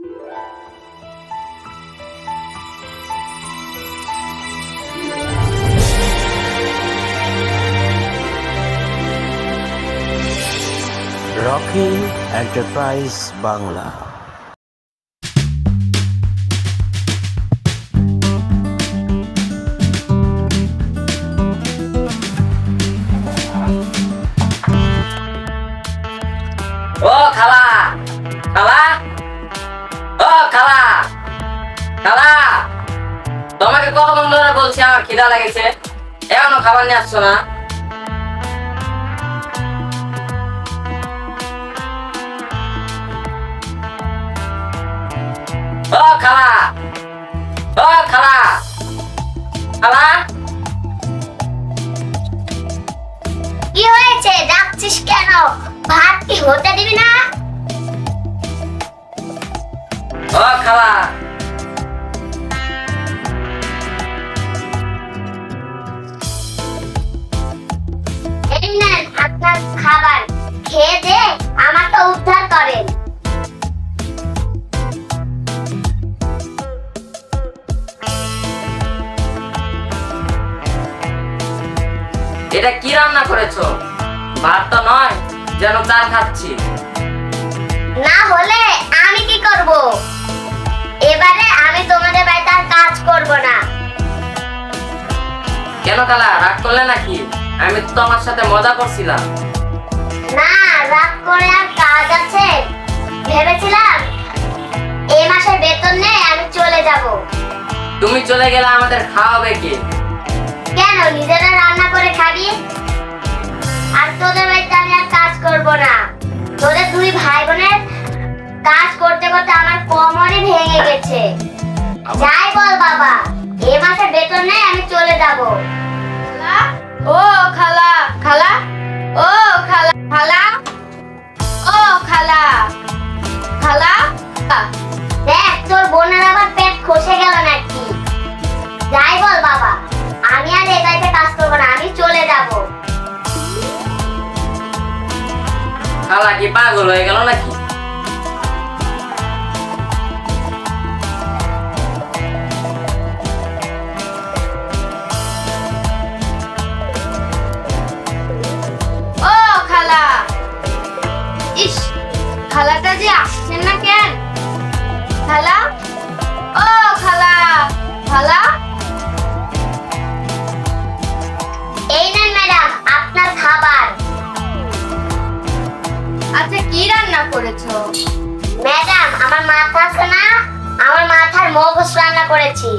Rocky enterprise Bangla ও খালা। খালা? খালা খালা তোমাকে কতক্ষণ ধরে বলছি, আমার খিদা লেগেছে। এখনও খাবার নিয়ে আসছো না। খালা। খালা। কি হয়েছে? ডাকছিস কেন? ভাত কি হতে দিবি না? ও খালা এই নেন আপনার খাবার। খেয়ে দে আমাকে উদ্ধার করেন। এটা কি রান্না করেছ? ভাত তো নয় যেন চাল খাচ্ছি। না হলে আমি কি করব? এবারে আমি তোমাদের বাড়িতে আর কাজ করব না। কেন খালা রাগ করলে নাকি? আমি তো তোমার সাথে মজা করছিলাম। না রাত করে আর কাজ আছে। ভেবেছিলাম এই মাসের বেতন নেই আমি চলে যাব। তুমি চলে গেলে আমাদের খাওয়াবে কে? কেন নিজেরা রান্না করে খাবি? আর তোদের বাড়িতে আমি আর কাজ করব না। তোদের দুই ভাই বোনের কাজ করতে করতে আমার কোমরই ভেঙে গেছে। যাই বল বাবা এ মাসে বেতন নেই আমি চলে যাব। ও খালা খালা? ও খালা খালা? ও খালা খালা? দেখ তোর বোনের আবার পেট খসে গেল নাকি? যাই বল বাবা আমি আর এই বাড়িতে কাজ করব না আমি চলে যাব। খালা কি পাগল হয়ে গেল নাকি? রান্না করেছ? ম্যাডাম আমার মাথা আছে না? আমার মাথার মগজ রান্না করেছি।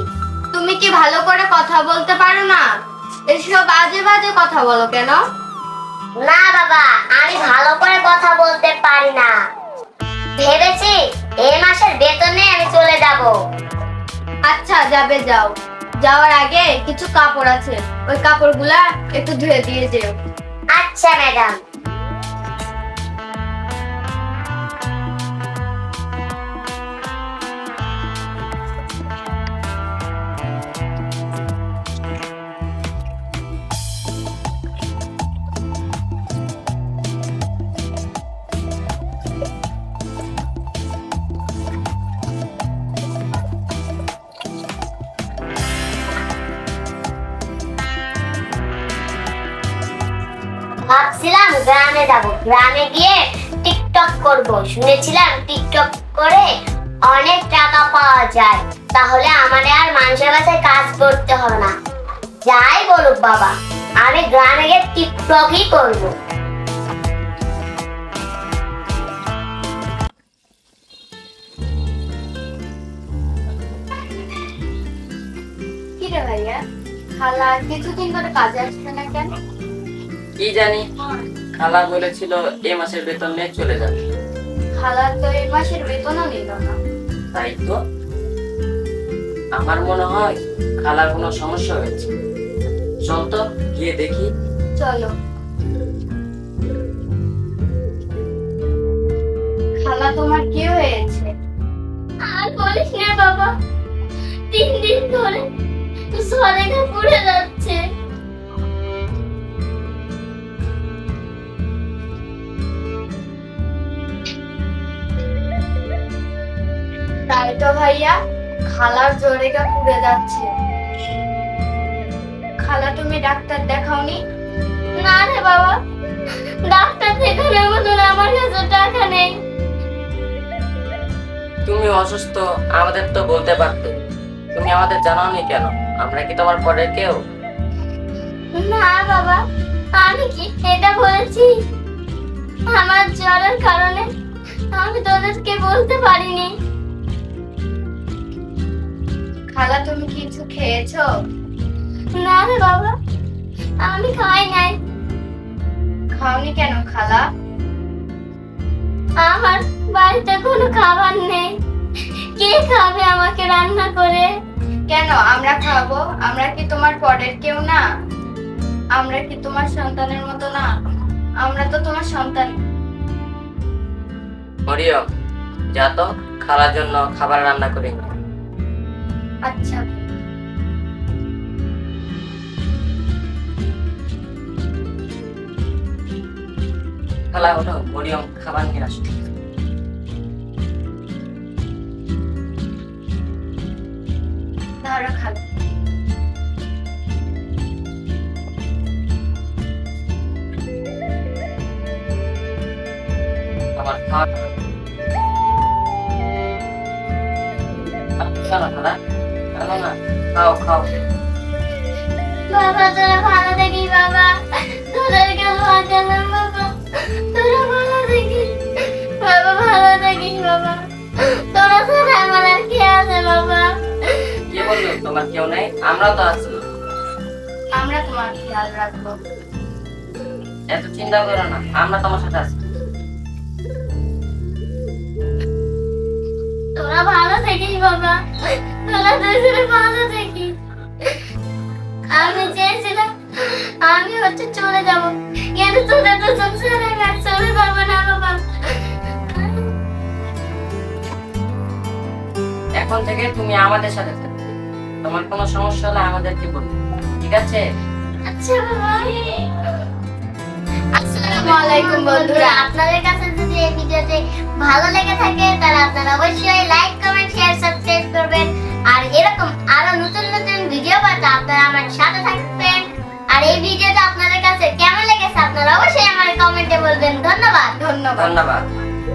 তুমি কি ভালো করে কথা বলতে পারো না? এসব বাজে বাজে কথা বলো কেন? না বাবা আমি ভালো করে কথা বলতে পারি না। ভেবেছি এই মাসের বেতনে আমি চলে যাব। আচ্ছা যাবে যাও। যাওয়ার আগে কিছু কাপড় আছে। ওই কাপড়গুলা একটু ধুয়ে দিয়ে যেও। আচ্ছা ম্যাডাম। ভাবছিলাম গ্রামে যাব। গ্রামে গিয়ে টিকটক করব। শুনেছিলাম টিকটক করে অনেক টাকা পাওয়া যায়। তাহলে আমাদের আর মানুষের কাছে কাজ করতে হবে না। যাই বলুক বাবা, আমি গ্রামে গিয়ে টিকটকই করব। ভাইয়া? খালা কিছুদিন ধরে কাজে আসছে না কেন? কি জানি? খালা বলেছিল এ মাসের বেতন নিয়ে চলে যাবে। খালা তো এই মাসের বেতনও নিল না। তাই তো? আমার মনে হয় খালার কোনো সমস্যা হয়েছে। চল তো গিয়ে দেখি। চলো। খালা তোমার কি হয়েছে? আর বলিস না বাবা তিন দিন ধরে সরেগা পুড়ে যাচ্ছে। তাই তো ভাইয়া খালার জোরে গা পুড়ে যাচ্ছে। খালা তুমি ডাক্তার দেখাওনি? না রে বাবা ডাক্তার দেখানোর মতন আমার কাছে টাকা নেই। তুমি অসুস্থ আমাদের তো বলতে পারতে। তুমি আমাদের জানাওনি কেন? আমরা কি তোমার পরে কেউ? না বাবা আমি কি এটা বলেছি? আমার জ্বরের কারণে আমি তোদেরকে বলতে পারিনি। খালা তুমি কিছু খেয়েছো? না রে বাবা আমি খাই নাই। খাওনি কেন খালা? আমার বাড়িতে কোনো খাবার নেই। কে খাবে আমাকে রান্না করে? কেন? আমরা খাব। আমরা কি তোমার পরের কেউ না? আমরা কি তোমার সন্তানের মতো না? আমরা তো তোমার সন্তান। মরিয়ম যা তো খালার জন্য খাবার রান্না করে। আচ্ছা। খালা ওঠো মরিয়ম খাবার নিয়ে আসো। ধরো খালা। আমার খাওয়া খাও না খালা। খাও না খাও খাও। বাবা তোরা ভালো থাকিস বাবা। তোদেরকে বাঁচালাম বাবা। তোরা ভালো থাকিস বাবা ভালো থাকিস বাবা। তোরা ছাড়া আমার আর কে আছে বাবা? কে বলল? তোমার কেউ নেই? আমরাও তো আছি। আমরা তোমার খেয়াল রাখব। এত চিন্তা করো না আমরা তোমার সাথে আছি। থাকিস বাবা। তোরা দুজনে ভালো থাকিস আমি চেয়েছিলাম আমি হচ্ছে চলে যাব। কিন্তু তোদের তো সংসারে আর চলে পারব না বাবা। এখন থেকে তুমি আমাদের সাথে থাকবে। তোমার কোনো সমস্যা হলে আমাদেরকে বলবে? ঠিক আছে? আচ্ছা বাবা। আসসালামু আলাইকুম বন্ধুরা। আপনাদের কাছে যদি এই ভিডিওটি ভালো লেগে থাকে তাহলে আপনারা অবশ্যই লাইক করবেন। আর এরকম আরও নতুন নতুন ভিডিও পাতে আপনারা আমার সাথে থাকবেন। আর এই ভিডিওটা আপনাদের কাছে কেমন লেগেছে আপনারা অবশ্যই আমার কমেন্টে বলবেন। ধন্যবাদ ধন্যবাদ। ধন্যবাদ।